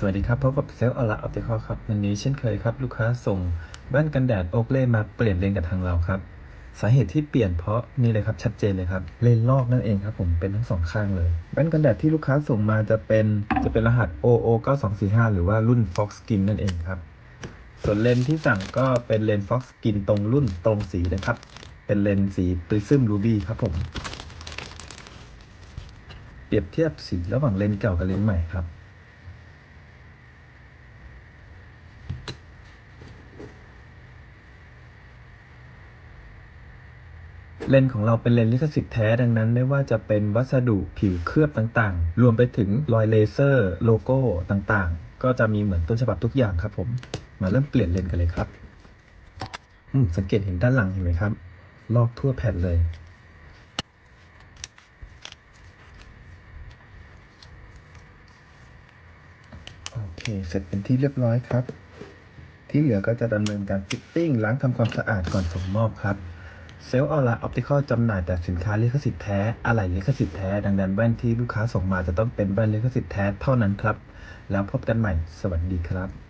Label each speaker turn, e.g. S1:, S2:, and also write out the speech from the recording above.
S1: สวัสดีครับพบกับเซลล์อลาออปติคอครับวันนี้เช่นเคยครับ ลูกค้าส่งแว่นกันแดดโอกเล่มาเปลี่ยนเลนกับทางเราครับ สาเหตุที่เปลี่ยนเพราะนี่เลยครับชัดเจนเลยครับเลนลอกนั่นเองครับผมเป็นทั้งสองข้างเลยแว่นกันแดดที่ลูกค้าส่งมาจะเป็นจะเป็นรหัส OO 9245 หรือว่ารุ่น Fox Skin นั่นเองครับ ส่วนเลนส์ที่สั่งก็เป็นเลนส์ Fox Skin ตรงรุ่นตรงสีนะครับ เป็นเลนส์สี Prism Ruby ครับผมเปรียบเทียบสีระหว่างเลนส์เก่ากับเลนส์ใหม่ครับ เลนส์ของเราเป็นเลนส์ลิขสิทธิ์แท้ดังนั้น ไม่ว่าจะเป็นวัสดุผิวเคลือบต่างๆ รวมไปถึงรอยเลเซอร์โลโก้ต่างๆ ก็จะมีเหมือนต้นฉบับทุกอย่างครับผมมาเริ่มเปลี่ยนเลนส์กันเลยครับสังเกตเห็นด้านหลังเห็นไหมครับ ลอกทั่วแผ่นเลยโอเคเสร็จเป็นที่เรียบร้อยครับ ที่เหลือก็จะดำเนินการฟิตติ้งล้างทำความสะอาดก่อนส่งมอบครับ เซลล์ออนไลน์ออปติคอลจำหน่ายแต่สินค้าลิขสิทธิ์แท้ อะไหล่ลิขสิทธิ์แท้ ดังนั้นแว่นที่ลูกค้าส่งมาจะต้องเป็นแว่นลิขสิทธิ์แท้เท่านั้นครับ แล้วพบกันใหม่ สวัสดีครับ